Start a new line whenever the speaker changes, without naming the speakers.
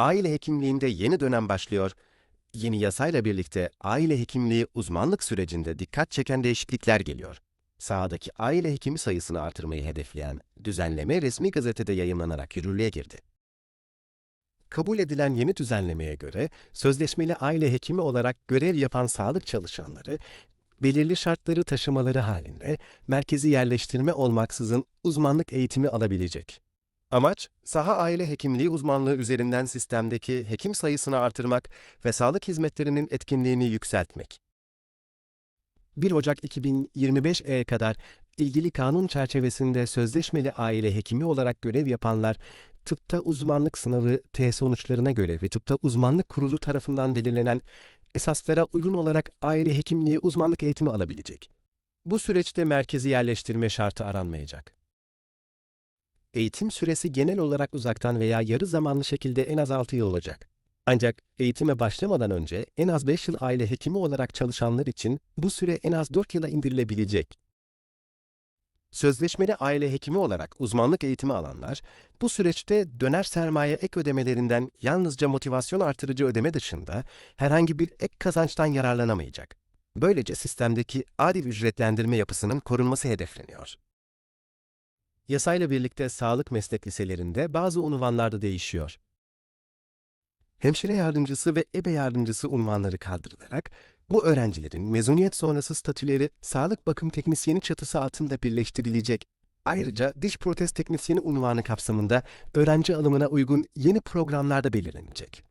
aile hekimliğinde yeni dönem başlıyor. Yeni yasayla birlikte aile hekimliği uzmanlık sürecinde dikkat çeken değişiklikler geliyor. Sahadaki aile hekimi sayısını artırmayı hedefleyen düzenleme resmi gazetede yayımlanarak yürürlüğe girdi. Kabul edilen yeni düzenlemeye göre sözleşmeli aile hekimi olarak görev yapan sağlık çalışanları belirli şartları taşımaları halinde merkezi yerleştirme olmaksızın uzmanlık eğitimi alabilecek. Amaç, saha aile hekimliği uzmanlığı üzerinden sistemdeki hekim sayısını artırmak ve sağlık hizmetlerinin etkinliğini yükseltmek. 1 Ocak 2025'e kadar ilgili kanun çerçevesinde sözleşmeli aile hekimi olarak görev yapanlar, tıpta uzmanlık sınavı T sonuçlarına göre ve tıpta uzmanlık kurulu tarafından belirlenen esaslara uygun olarak aile hekimliği uzmanlık eğitimi alabilecek. Bu süreçte merkezi yerleştirme şartı aranmayacak. Eğitim süresi genel olarak uzaktan veya yarı zamanlı şekilde en az 6 yıl olacak. Ancak eğitime başlamadan önce en az 5 yıl aile hekimi olarak çalışanlar için bu süre en az 4 yıla indirilebilecek. Sözleşmeli aile hekimi olarak uzmanlık eğitimi alanlar, bu süreçte döner sermaye ek ödemelerinden yalnızca motivasyon artırıcı ödeme dışında herhangi bir ek kazançtan yararlanamayacak. Böylece sistemdeki adil ücretlendirme yapısının korunması hedefleniyor. Yasayla birlikte sağlık meslek liselerinde bazı unvanlar da değişiyor. Hemşire yardımcısı ve ebe yardımcısı unvanları kaldırılarak bu öğrencilerin mezuniyet sonrası statüleri sağlık bakım teknisyeni çatısı altında birleştirilecek. Ayrıca diş protez teknisyeni unvanı kapsamında öğrenci alımına uygun yeni programlar da belirlenecek.